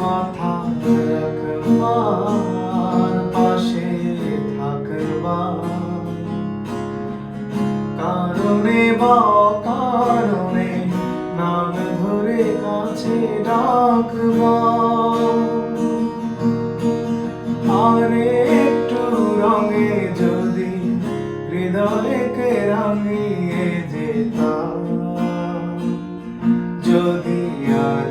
কথা রাখবার পাশে থাকবার। কারণে বা কারণে নাম ধরে কাছে ডাকবার। আর একটু রঙে যদি হৃদয়কে রাঙিয়ে যেতাম, যদি আর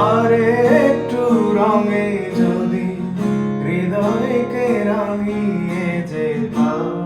আরে একটু রঙে যদি হৃদয়কে রঙিয়ে যে ভাব